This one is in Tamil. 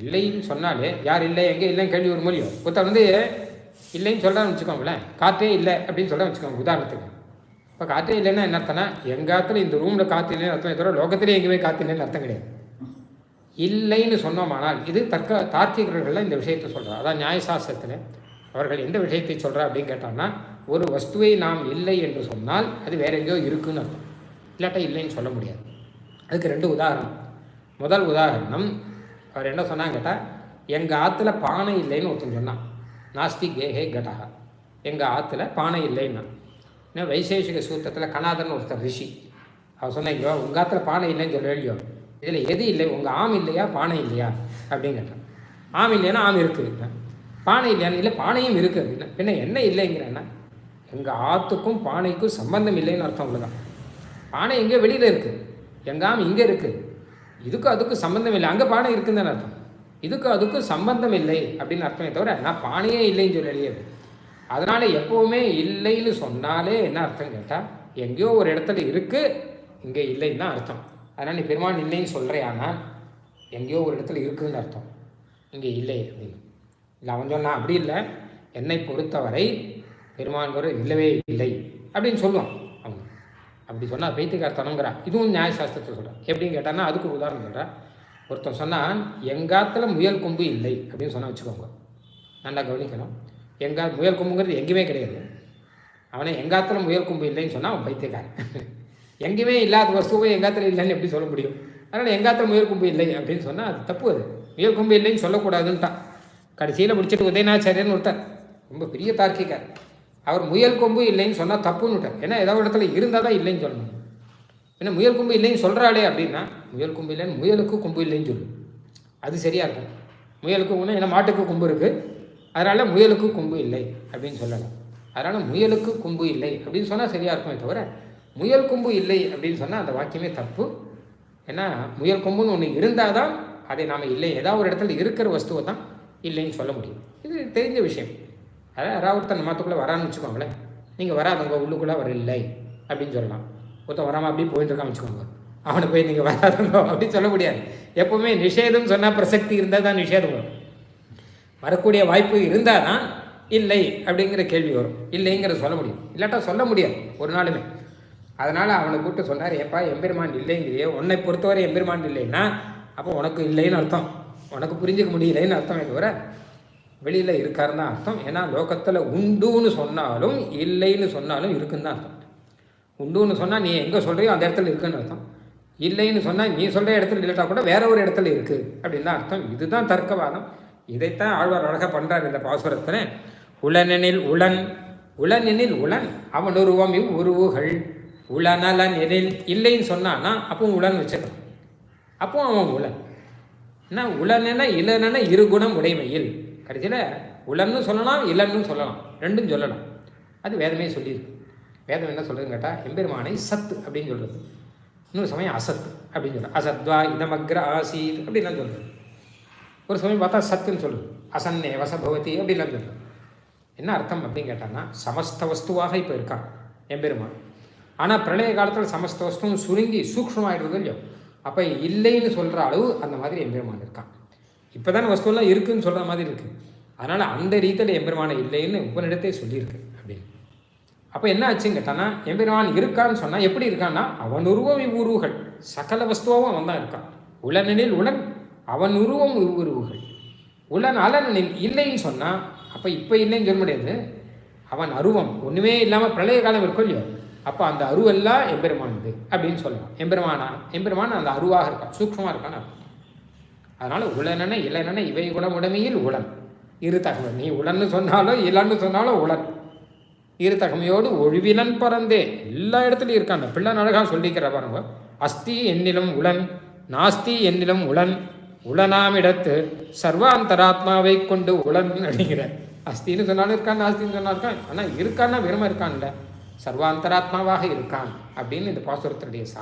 இல்லைன்னு சொன்னாலே யார் இல்லை எங்கே இல்லைன்னு கேள்வி ஒரு மொழியும் ஒருத்தர் வந்து இல்லைன்னு சொல்கிறான்னு வச்சுக்கோங்களேன் காற்றே இல்லை அப்படின்னு சொல்ல வச்சுக்கோங்க உதாரணத்துக்கு. இப்போ காற்றே இல்லைன்னா என்ன அர்த்தம்னா எங்காத்துல இந்த ரூமில் காற்று இல்லைன்னு அர்த்தம் தவிர லோகத்திலே எங்கேயுமே காற்று இல்லைன்னு அர்த்தம் கிடையாது. இல்லைன்னு சொன்னோமானால் இது தர்க்க தார்க்கிகர்கள்லாம் இந்த விஷயத்தை சொல்கிறார் அதான் நியாயசாஸ்திரத்தில் அவர்கள் எந்த விஷயத்தை சொல்கிறா அப்படின்னு கேட்டாங்கன்னா ஒரு வஸ்துவை நாம் இல்லை என்று சொன்னால் அது வேற எங்கேயோ இருக்குன்னு அர்த்தம். இல்லாட்டா இல்லைன்னு சொல்ல முடியாது. அதுக்கு ரெண்டு உதாரணம். முதல் உதாரணம் அவர் என்ன சொன்னாங்க கேட்டால் எங்கள் ஆற்றுல பானை இல்லைன்னு ஒருத்தன் சொன்னான். நாஸ்தி கேஹே கடஹா எங்கள் ஆற்றுல பானை இல்லைன்னா. இன்னும் வைசேஷிக சூத்திரத்தில் கனாதன் ஒருத்தர் ரிஷி. அவர் சொன்னாங்க உங்கள் ஆற்றுல பானை இல்லைன்னு சொல்ல இல்லையோ இதில் எது இல்லை? உங்கள் ஆம் இல்லையா? பானை இல்லையா? அப்படின்னு கேட்டான். ஆம் இல்லைன்னா ஆம் இருக்குது பானை இல்லையான்னு? இல்லை பானையும் இருக்குது அப்படின்னா பின்ன என்ன இல்லைங்கிறேன்னா எங்கள் ஆற்றுக்கும் பானைக்கும் சம்பந்தம் இல்லைன்னு அர்த்தம் அவ்வளோதான் பானை எங்கேயோ வெளியில் இருக்குது எங்கள் ஆம் இங்கே இருக்குது இதுக்கும் அதுக்கும் சம்பந்தம் இல்லை அங்கே பானை இருக்குதுன்னு அர்த்தம். இதுக்கும் அதுக்கும் சம்பந்தம் இல்லை அப்படின்னு அர்த்தமே தவிர நான் பானையே இல்லைன்னு சொல்லலையே. அதனால் எப்போவுமே இல்லைன்னு சொன்னாலே என்ன அர்த்தம் கேட்டால் எங்கேயோ ஒரு இடத்துல இருக்குது இங்கே இல்லைன்னு தான் அர்த்தம். அதனால் நீ பெருமான் இல்லைன்னு சொல்கிறியானா எங்கேயோ ஒரு இடத்துல இருக்குதுன்னு அர்த்தம். இங்கே இல்லை அப்படின்னு. இல்லை அவன் சொன்னான் அப்படி இல்லை. என்னை பொறுத்தவரை பெருமான் இல்லவே இல்லை அப்படின்னு சொல்லுவான். அப்படி சொன்னால் பைத்தியக்காரத்தனங்கிறா இதுவும் நியாயசாஸ்திரத்தை சொல்கிறான் எப்படின்னு கேட்டான்னா அதுக்கு உதாரணம் சொல்கிறேன் ஒருத்தன் சொன்னான் எங்காத்துல முயல் கொம்பு இல்லை? அப்படின்னு சொன்னால் வச்சுக்கோங்க. நல்லா கவனிக்கணும். எங்கா முயல் கொம்புங்கிறது எங்கேயுமே கிடையாது. அவனை எங்காத்துல முயல் கொம்பு இல்லைன்னு சொன்னால் அவன் பைத்தியக்காரன். எங்கேயுமே இல்லாத வஸ்துவை எங்காத்துல இல்லைன்னு எப்படி சொல்ல முடியும்? அதனால் எங்காத்துல முயல் கொம்பு இல்லை? அப்படின்னு சொன்னால் அது தப்பு அது. முயல் கொம்பு இல்லைன்னு சொல்லக்கூடாதுன்ட்டான். கடைசியில் முடிச்சிட்டு உதயநாச்சாரியன் ஒருத்தர் ரொம்ப பெரிய தார்க்கிக்கார் அவர் முயல் கொம்பு இல்லைன்னு சொன்னால் தப்புன்னு விட்டார். ஏன்னா ஏதாவது ஒரு இடத்துல இருந்தால் தான் இல்லைன்னு சொல்லணும். ஏன்னா முயல் கொம்பு இல்லைன்னு சொல்கிறாளே அப்படின்னா முயல் கொம்பு இல்லைன்னு முயலுக்கு கொம்பு இல்லைன்னு சொல்லு. அது சரியாக இருக்கும். முயலுக்கு ஒன்று ஏன்னா மாட்டுக்கு கொம்பு இருக்குது அதனால் முயலுக்கு கொம்பு இல்லை அப்படின்னு சொல்லலாம். அதனால் முயலுக்கு கொம்பு இல்லை அப்படின்னு சொன்னால் சரியாக இருக்குமே தவிர முயல் கொம்பு இல்லை அப்படின்னு சொன்னால் அந்த வாக்கியமே தப்பு. ஏன்னா முயல் கொம்புன்னு ஒன்று இருந்தால் தான் அதை நாம் இல்லை. ஏதாவது ஒரு இடத்துல இருக்கிற வஸ்துவை தான் இல்லைன்னு சொல்ல முடியும். இது தெரிஞ்ச விஷயம். அதான் யாராவது ஒருத்தன் மற்றக்குள்ளே வரான்னு வச்சுக்கோங்களேன். நீங்கள் வராதவங்க உள்ளுக்குள்ளே வரலை அப்படின்னு சொல்லலாம். ஒருத்தன் வராமல் அப்படியே போயிட்டு இருக்கான்னு வச்சுக்கோங்க. அவனை போய் நீங்கள் வராதவங்க அப்படின்னு சொல்ல முடியாது. எப்போவுமே நிஷேதம் சொன்னால் பிரசக்தி இருந்தால் தான் நிஷேதம் வரும். வரக்கூடிய வாய்ப்பு இருந்தால் தான் இல்லை அப்படிங்கிற கேள்வி வரும். இல்லைங்கிற சொல்ல முடியும். இல்லாட்டா சொல்ல முடியாது ஒரு நாளுமே. அதனால் அவனை கூப்பிட்டு சொன்னார் ஏப்பா எம்பெருமான் இல்லைங்கிறியே. உன்னை பொறுத்தவரை எம்பெருமான் இல்லைன்னா அப்போ உனக்கு இல்லைன்னு அர்த்தம். உனக்கு புரிஞ்சுக்க முடியலைன்னு என்று வர வெளியில் இருக்காருன்னு தான் அர்த்தம். ஏன்னா லோகத்தில் உண்டுன்னு சொன்னாலும் இல்லைன்னு சொன்னாலும் இருக்குன்னு தான் அர்த்தம். உண்டுன்னு சொன்னால் நீ எங்கே சொல்கிறியோ அந்த இடத்துல இருக்குன்னு அர்த்தம். இல்லைன்னு சொன்னால் நீ சொல்கிற இடத்துல இல்லட்டா கூட வேற ஒரு இடத்துல இருக்குது அப்படின்னு தான் அர்த்தம். இதுதான் தர்க்கவாதம். இதைத்தான் ஆழ்வார் அழகாக பண்ணுறார் இந்த பாசுரத்தில். உளனெனில் உளன் உளனெனில் உளன் அவன் உருவம் இவ் உருவுகள். உளநலன் எனில் இல்லைன்னு சொன்னான்னா அப்பவும் உளன் வச்சிடணும் அப்போ அவன் உளன். என்ன? உளனென இளனென இரு குணம் உடைமையில். கடைசியில் உலம்னு சொல்லலாம் இல்லம்னு சொல்லலாம். ரெண்டும் சொல்லலாம் அது வேதமே சொல்லியிருக்கு. வேதம் என்ன சொல்கிறதுன்னு கேட்டால் எம்பெருமானை சத்து அப்படின்னு சொல்கிறது இன்னொரு சமயம் அசத் அப்படின்னு சொல்கிறது அசத்வா இதமக்ர ஆசீத் அப்படின்லாம் சொல்கிறது ஒரு சமயம் பார்த்தா சத்துன்னு சொல்லுது அசன்னே வசபவதி அப்படின்லாம் சொல்லுது என்ன அர்த்தம் அப்படின்னு கேட்டான்னா சமஸ்த வஸ்துவாக இப்போ இருக்கான் எம்பெருமான். ஆனால் பிரளய காலத்தில் சமஸ்த வஸ்துவும் சுருங்கி சூக்ஷ்மமாயிடுறது இல்லையோ அப்போ இல்லைன்னு சொல்கிற அளவு அந்த மாதிரி எம்பெருமான் இருக்கான். இப்போ தான் வஸ்துவெல்லாம் இருக்குன்னு சொல்கிற மாதிரி இருக்குது அதனால் அந்த ரீதியில் எம்பெருமானை இல்லைன்னு உபனிடத்தை சொல்லியிருக்கு அப்படின்னு. அப்போ என்ன ஆச்சுன்னு கேட்டான்னா எம்பெருமான் இருக்கான்னு சொன்னால் எப்படி இருக்கான்னா அவன் உருவம் இவ்வுருவுகள். சகல வஸ்துவாகவும் அவன் தான் இருக்கான். உளனெனில் உளன் அவன் உருவம் இவ்வுருவுகள். உளன் அலனெனில் இல்லைன்னு சொன்னால் அப்போ இப்போ இல்லைன்னு சொல்ல முடியாது. அவன் அருவம் ஒன்றுமே இல்லாமல் பிரளய காலம் இருக்கும் இல்லையோ அப்போ அந்த அருவெல்லாம் எம்பெருமானது அப்படின்னு சொல்லலாம். எம்பெருமானா எம்பெருமான் அந்த அருவாக இருக்கான் சூக்ஷமாக இருக்கான்னு அர்த்தம். அதனால் உளனென இளனன இவை குணமுடைமையில் உளன் இரு தகவல் நீ உளன்னு சொன்னாலும் இளன்னு சொன்னாலோ உளன் இரு தகமையோடு ஒழிவினன் பறந்தே. எல்லா இடத்துலையும் இருக்கான். பிள்ளை அழகாக சொல்லிக்கிற பாருங்க. அஸ்தி என்னிலும் உளன் நாஸ்தி என்னிலும் உளன். உளனாமிடத்து சர்வாந்தராத்மாவை கொண்டு உளன் அப்படிங்கிற அஸ்தின்னு சொன்னாலும் இருக்கான் நாஸ்தின்னு சொன்னாலும் இருக்கான். ஆனால் இருக்கான்னா வெறுமை இருக்கான்ல. சர்வாந்தராத்மாவாக இருக்கான் அப்படின்னு இந்த பாசுரத்தினுடைய சா